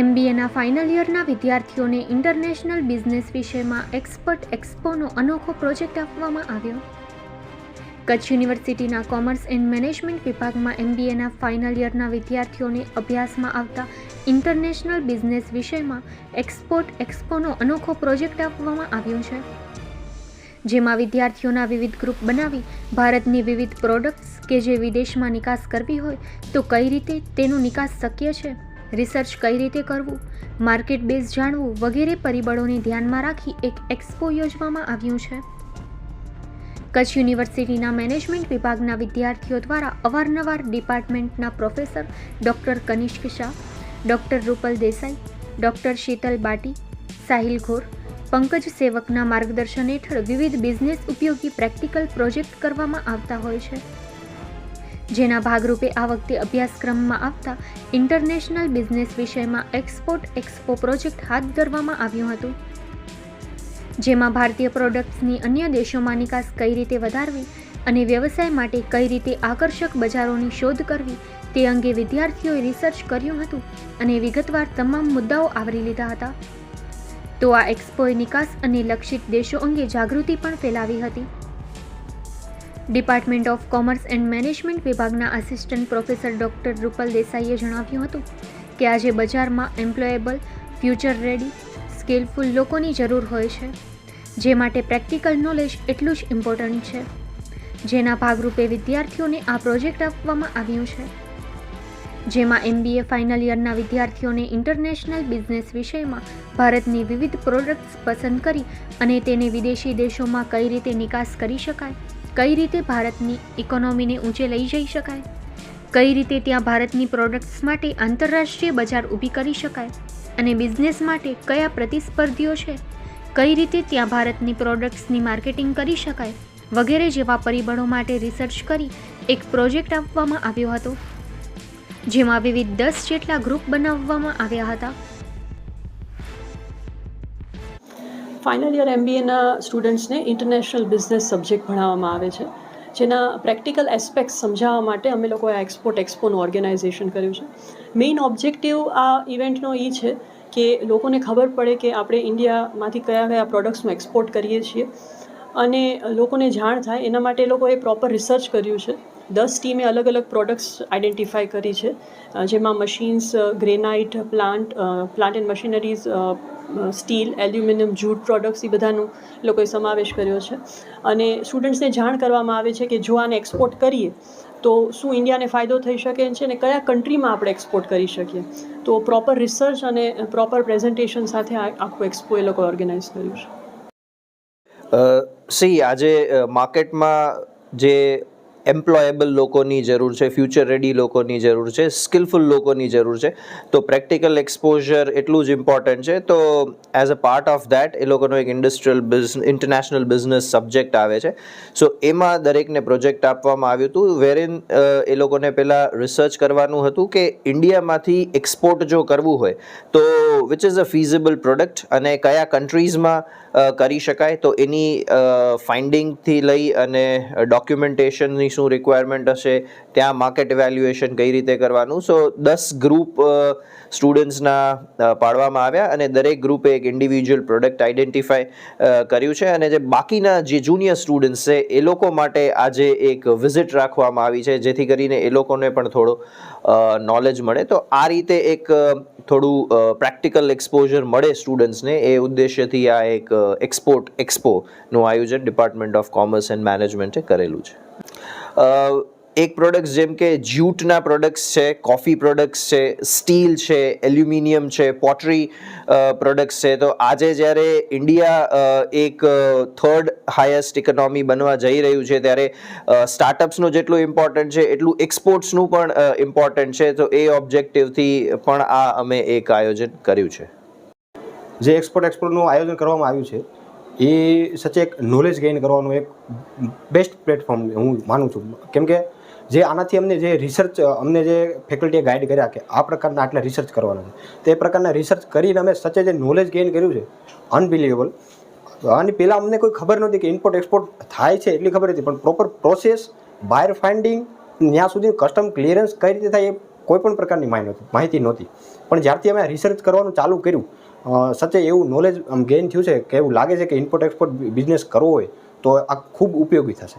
એમબીએના final યરના વિદ્યાર્થીઓને international business વિષયમાં એક્સપર્ટ એક્સપોનો અનોખો પ્રોજેક્ટ આપવામાં આવ્યો. કચ્છ યુનિવર્સિટીના કોમર્સ એન્ડ મેનેજમેન્ટ વિભાગમાં એમબીએના ફાઇનલ યરના વિદ્યાર્થીઓને અભ્યાસમાં આવતા ઇન્ટરનેશનલ બિઝનેસ વિષયમાં એક્સપોર્ટ એક્સપોનો અનોખો પ્રોજેક્ટ આપવામાં આવ્યો છે. જેમાં વિદ્યાર્થીઓના વિવિધ ગ્રુપ બનાવી ભારતની વિવિધ પ્રોડક્ટ્સ કે જે વિદેશમાં નિકાસ કરવી હોય તો કઈ રીતે તેનો નિકાસ શક્ય છે? રિસર્ચ કઈ રીતે કરવું, માર્કેટ બેઝ જાણવું વગેરે પરિબળોને ધ્યાનમાં રાખી એક એક્સપો યોજવામાં આવ્યું છે. કચ્છ યુનિવર્સિટીના મેનેજમેન્ટ વિભાગના વિદ્યાર્થીઓ દ્વારા અવારનવાર ડિપાર્ટમેન્ટના professor doctor Kanishk Shah, doctor Rupal Desai, doctor Sheetal Bati, Sahil Ghor, Pankaj સેવકના માર્ગદર્શન હેઠળ વિવિધ બિઝનેસ ઉપયોગી પ્રેક્ટિકલ પ્રોજેક્ટ કરવામાં આવતા હોય છે. જેના ભાગરૂપે આ વખતે અભ્યાસક્રમમાં આવતા ઇન્ટરનેશનલ બિઝનેસ વિષયમાં એક્સપોર્ટ એક્સપો પ્રોજેક્ટ હાથ ધરવામાં આવ્યું હતું. જેમાં ભારતીય પ્રોડક્ટ્સની અન્ય દેશોમાં નિકાસ કઈ રીતે વધારવી અને વ્યવસાય માટે કઈ રીતે આકર્ષક બજારોની શોધ કરવી તે અંગે વિદ્યાર્થીઓએ રિસર્ચ કર્યું હતું અને વિગતવાર તમામ મુદ્દાઓ આવરી લીધા હતા. તો આ એક્સપોએ નિકાસ અને લક્ષિત દેશો અંગે જાગૃતિ પણ ફેલાવી હતી. Department of commerce and management વિભાગના આસિસ્ટન્ટ પ્રોફેસર ડૉક્ટર રૂપલ દેસાઈએ જણાવ્યું હતું કે આજે બજારમાં એમ્પ્લોયેબલ, ફ્યુચર રેડી, સ્કિલફુલ લોકોની જરૂર હોય છે, જે માટે પ્રેક્ટિકલ નોલેજ એટલું જ ઇમ્પોર્ટન્ટ છે, જેના ભાગરૂપે વિદ્યાર્થીઓને આ પ્રોજેક્ટ આપવામાં આવ્યું છે. જેમાં એમબીએ ફાઇનલ યરના વિદ્યાર્થીઓને ઇન્ટરનેશનલ બિઝનેસ વિષયમાં ભારતની વિવિધ પ્રોડક્ટ્સ પસંદ કરી અને તેને વિદેશી દેશોમાં કઈ રીતે નિકાસ કરી શકાય. કઈ રીતે ભારતની ઇકોનોમીને ઊંચે લઈ જઈ શકાય? કઈ રીતે ત્યાં ભારતની પ્રોડક્ટ્સ માટે આંતરરાષ્ટ્રીય બજાર ઊભી કરી શકાય? અને બિઝનેસ માટે કયા પ્રતિસ્પર્ધીઓ છે? કઈ રીતે ત્યાં ભારતની પ્રોડક્ટ્સની માર્કેટિંગ કરી શકાય? વગેરે જેવા પરિબળો માટે રિસર્ચ કરી એક પ્રોજેક્ટ આપવામાં આવ્યો હતો, જેમાં વિવિધ દસ જેટલા ગ્રુપ બનાવવામાં આવ્યા હતા. ફાઇનલ યર એમબીએના સ્ટુડન્ટ્સને ઇન્ટરનેશનલ બિઝનેસ સબ્જેક્ટ ભણાવવામાં આવે છે. જેના પ્રેક્ટિકલ એસ્પેક્ટ સમજાવવા માટે અમે લોકોએ એક્સપોર્ટ એક્સપોનું ઓર્ગેનાઇઝેશન કર્યું છે. મેઇન ઓબ્જેક્ટિવ આ ઇવેન્ટનો એ છે કે લોકોને ખબર પડે કે આપણે ઇન્ડિયામાંથી કયા કયા પ્રોડક્ટ્સનું એક્સપોર્ટ કરીએ છીએ. અને લોકોને જાણ થાય, એના માટે એ લોકોએ પ્રોપર રિસર્ચ કર્યું છે. દસ ટીમે અલગ અલગ પ્રોડક્ટ્સ આઈડેન્ટિફાઈ કરી છે. જેમાં machines granite plant plant and machineries steel aluminium jute products એ બધાનું લોકોએ સમાવેશ કર્યો છે. અને સ્ટુડન્ટ્સને જાણ કરવામાં આવે છે કે જો આને એક્સપોર્ટ કરીએ, તો શું ઇન્ડિયાને ફાયદો થઈ શકે છે અને કયા કન્ટ્રીમાં આપણે એક્સપોર્ટ કરી શકીએ? તો પ્રોપર રિસર્ચ અને પ્રોપર પ્રેઝન્ટેશન સાથે આખું એક્સપો એ લોકો ઓર્ગેનાઇઝ કર્યું છે. સી, આજે માર્કેટમાં જે એમ્પ્લોયેબલ લોકોની જરૂર છે ફ્યુચર રેડી લોકોની જરૂર છે સ્કિલફુલ લોકોની જરૂર છે. તો પ્રેક્ટિકલ એક્સપોઝર એટલું જ ઇમ્પોર્ટન્ટ છે. તો as a part of that એ લોકોનો એક industrial business international business subject આવે છે. સો એમાં દરેકને પ્રોજેક્ટ આપવામાં આવ્યું હતું વેરિન એ લોકોને પહેલાં રિસર્ચ કરવાનું હતું કે ઇન્ડિયામાંથી એક્સપોર્ટ જો કરવું હોય, તો which is a feasible product અને કયા કન્ટ્રીઝમાં કરી શકાય? તો એની ફાઇન્ડિંગથી લઈ અને ડોક્યુમેન્ટેશનની શું રિક્વાયરમેન્ટ હશે, ત્યાં માર્કેટ વેલ્યુએશન કઈ રીતે કરવાનું. સો દસ ગ્રુપ સ્ટુડન્ટ્સના પાડવામાં આવ્યા અને દરેક ગ્રુપે એક ઇન્ડિવિજ્યુઅલ પ્રોડક્ટ આઈડેન્ટિફાય કર્યું છે અને જે બાકીના જે જુનિયર સ્ટુડન્ટ્સ છે, એ લોકો માટે આજે એક વિઝિટ રાખવામાં આવી છે, જેથી કરીને એ લોકોને પણ થોડો નોલેજ મળે. તો આ રીતે એક થોડું પ્રેક્ટિકલ એક્સપોઝર મળે સ્ટુડન્ટ્સને એ ઉદ્દેશ્યથી આ એક એક્સપોર્ટ એક્સપોનું આયોજન ડિપાર્ટમેન્ટ ઓફ કોમર્સ એન્ડ મેનેજમેન્ટે કરેલું છે. એક પ્રોડક્ટ્સ જેમ કે જ્યુટના પ્રોડક્ટ્સ છે કોફી પ્રોડક્ટ્સ છે સ્ટીલ છે એલ્યુમિનિયમ છે પોટરી પ્રોડક્ટ્સ છે. તો આજે જ્યારે ઇન્ડિયા એક થર્ડ હાયેસ્ટ ઇકોનોમી બનવા જઈ રહ્યું છે, ત્યારે સ્ટાર્ટઅપ્સનું જેટલું ઇમ્પોર્ટન્ટ છે, એટલું એક્સપોર્ટ્સનું પણ ઇમ્પોર્ટન્ટ છે. તો એ ઓબ્જેક્ટિવથી પણ આ અમે એક આયોજન કર્યું છે. જે એક્સપોર્ટ એક્સપોર્ટનું આયોજન કરવામાં આવ્યું છે એ સચ્ચે એક નોલેજ ગેઇન કરવાનું એક બેસ્ટ પ્લેટફોર્મ હું માનું છું. કેમ કે જે આનાથી અમને જે રિસર્ચ અમને જે ફેકલ્ટીએ ગાઈડ કર્યા કે આ પ્રકારના આટલા રિસર્ચ કરવાના છે. તે પ્રકારના રિસર્ચ કરીને અમે સચે જે નોલેજ ગેઇન કર્યું છે અનબિલિવેબલ આની પહેલાં અમને કોઈ ખબર નહોતી કે ઇમ્પોર્ટ એક્સપોર્ટ થાય છે એટલી ખબર હતી. પણ પ્રોપર પ્રોસેસ બાયર ફાઇન્ડિંગ ત્યાં સુધી કસ્ટમ ક્લિયરન્સ કઈ રીતે થાય એ કોઈ પણ પ્રકારની માહિતી નહોતી. પણ જ્યારથી અમે રિસર્ચ કરવાનું ચાલુ કર્યું અ, સચ્ચે એવું નોલેજ આમ ગેઇન થયું છે કે એવું લાગે છે કે ઇમ્પોર્ટ એક્સપોર્ટ બિઝનેસ કરવો હોય તો આ ખૂબ ઉપયોગી થશે.